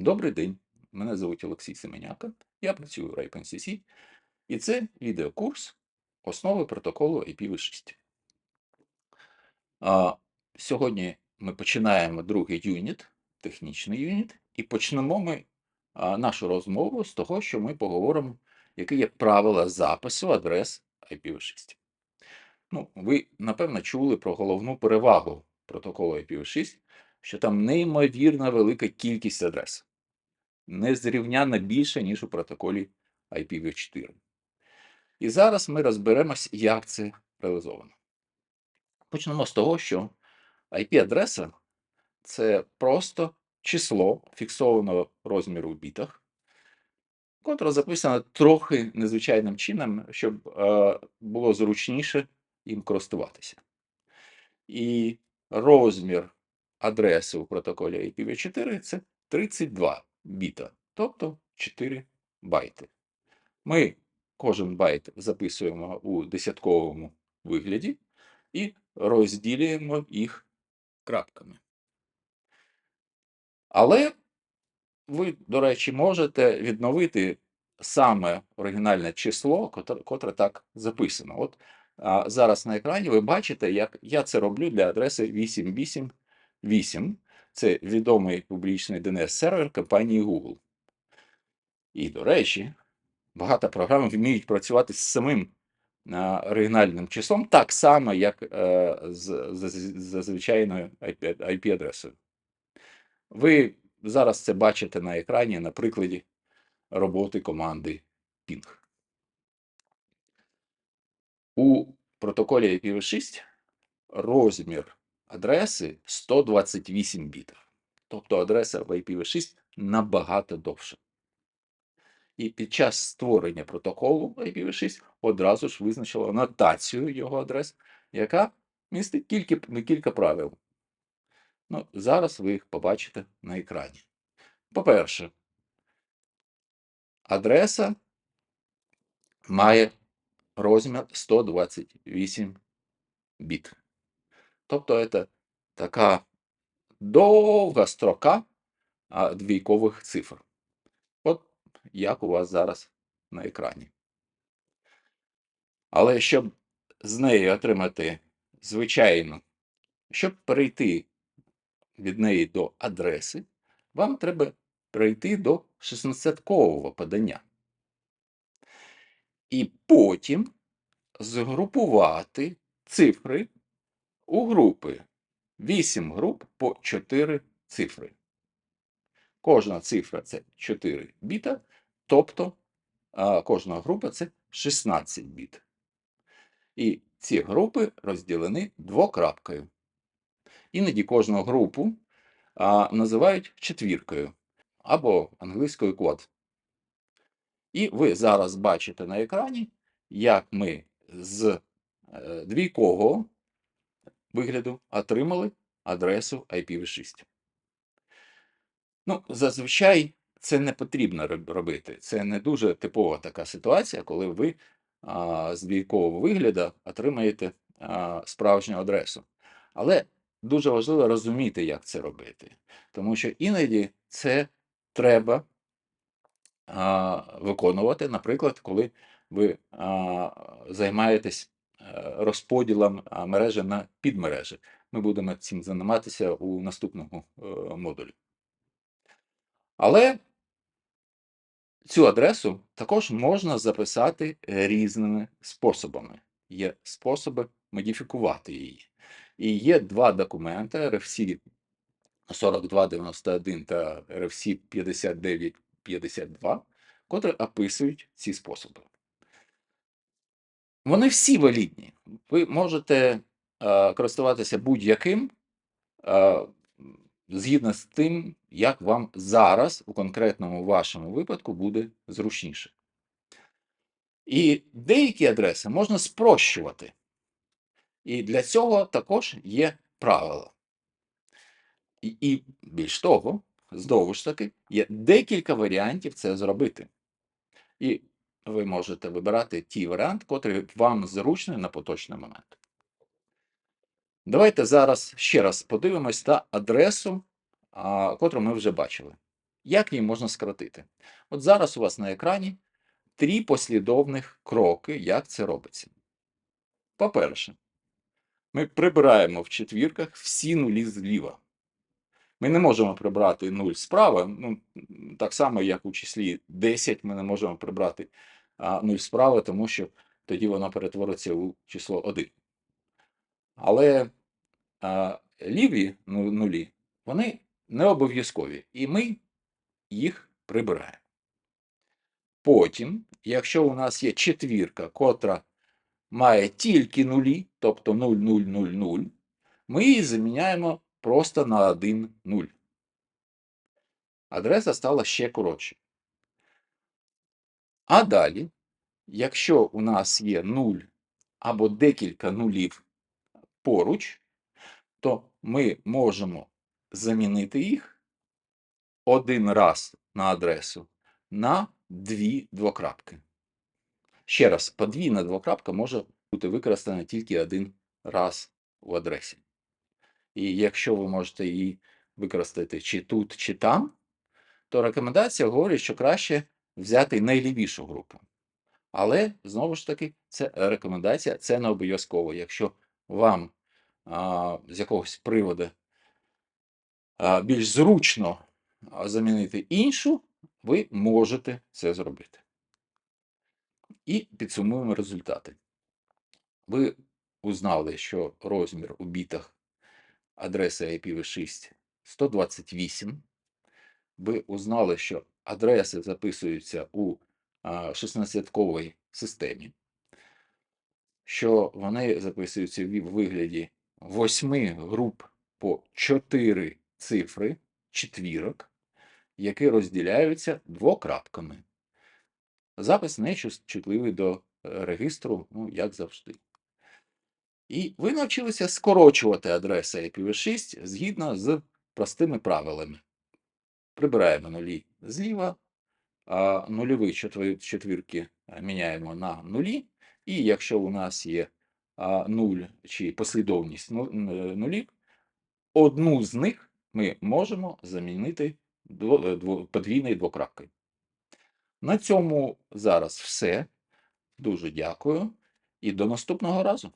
Добрий день, мене звуть Олексій Семеняка, я працюю в RIPE-NCC, і це відеокурс Основи протоколу IPv6. А, сьогодні ми починаємо другий юніт, технічний юніт, і почнемо ми нашу розмову з того, що ми поговоримо, які є правила запису адрес IPv6. Ну, ви, напевно, чули про головну перевагу протоколу IPv6, що там неймовірно велика кількість адрес незрівняно більше, ніж у протоколі IPv4. І зараз ми розберемось, як це реалізовано. Почнемо з того, що IP-адреса це просто число фіксованого розміру в бітах, котре записано трохи незвичайним чином, щоб е, було зручніше їм користуватися. І розмір адреси у протоколі IPv4 це 32 біта, тобто 4 байти. Ми кожен байт записуємо у десятковому вигляді і розділюємо їх крапками. Але ви, до речі, можете відновити саме оригінальне число, котре, так записано. От а, зараз на екрані ви бачите, як я це роблю для адреси 888. Це відомий публічний DNS-сервер компанії Google. І, до речі, багато програм вміють працювати з самим а, оригінальним числом так само, як е, з, з, з звичайною IP-адресою. Ви зараз це бачите на екрані на прикладі роботи команди Ping. У протоколі IPv6 розмір адреси 128 бітів. Тобто адреса в IPv6 набагато довша. І під час створення протоколу IPv6 одразу ж визначила нотацію його адрес, яка містить кілька, кілька правил. Ну, Зараз ви їх побачите на екрані. По-перше, адреса має розмір 128 біт. Тобто це така довга строка двійкових цифр. От як у вас зараз на екрані. Але щоб з неї отримати звичайну, щоб перейти від неї до адреси, вам треба перейти до 16-кового подання. І потім згрупувати цифри у групи. 8 груп по 4 цифри. Кожна цифра це 4 біта, тобто кожна група це 16 біт. І ці групи розділені двокрапкою. Іноді кожну групу а, називають четвіркою або англійською код. І ви зараз бачите на екрані, як ми з е, двійкового вигляду отримали адресу IPv6. Ну, зазвичай це не потрібно робити. Це не дуже типова така ситуація, коли ви а, з двійкового вигляду отримаєте а, справжню адресу. Але дуже важливо розуміти, як це робити. Тому що іноді це треба а, виконувати, наприклад, коли ви а, займаєтесь розподілом мережі на підмережі. Ми будемо цим займатися у наступному е, модулі. Але цю адресу також можна записати різними способами. Є способи модифікувати її. І є два документи RFC 4291 та RFC 5952, котрі описують ці способи. Вони всі валідні. Ви можете е, користуватися будь-яким е, згідно з тим, як вам зараз у конкретному вашому випадку буде зручніше. І деякі адреси можна спрощувати. І для цього також є правила. І, і більш того, знову ж таки, є декілька варіантів це зробити. І ви можете вибирати ті варіант, котрий вам зручний на поточний момент. Давайте зараз ще раз подивимось на адресу, а, котру ми вже бачили. Як її можна скоротити? От зараз у вас на екрані три послідовних кроки, як це робиться. По-перше, ми прибираємо в четвірках всі нулі зліва. Ми не можемо прибрати 0 справа, ну, так само, як у числі 10 ми не можемо прибрати а, 0 справа, тому що тоді воно перетвориться у число 1. Але а, ліві ну, нулі, вони не обов'язкові, і ми їх прибираємо. Потім, якщо у нас є четвірка, котра має тільки нулі, тобто 0, 0, 0, 0, ми її заміняємо просто на 1, 0. Адреса стала ще коротше. А далі, якщо у нас є 0 або декілька нулів поруч, то ми можемо замінити їх один раз на адресу на дві двокрапки. Ще раз, подвійна двокрапка може бути використана тільки один раз у адресі. І якщо ви можете її використати чи тут, чи там, то рекомендація говорить, що краще взяти найлівішу групу. Але, знову ж таки, це рекомендація, це не обов'язково. Якщо вам а, з якогось приводу а, більш зручно замінити іншу, ви можете це зробити. І підсумуємо результати. Ви узнали, що розмір у бітах адреси IPv6 128. Ви узнали, що адреси записуються у 16-ковій системі, що вони записуються в вигляді 8 груп по 4 цифри, четвірок, які розділяються двокрапками. Запис не чутливий до е, регістру, ну, як завжди. І ви навчилися скорочувати адреси IPv6 згідно з простими правилами. Прибираємо нулі зліва, а нульові четвірки е, міняємо на нулі. І якщо у нас є нуль чи послідовність ну- нулів, одну з них ми можемо замінити е, подвійною двокрапкою. На цьому зараз все. Дуже дякую і до наступного разу.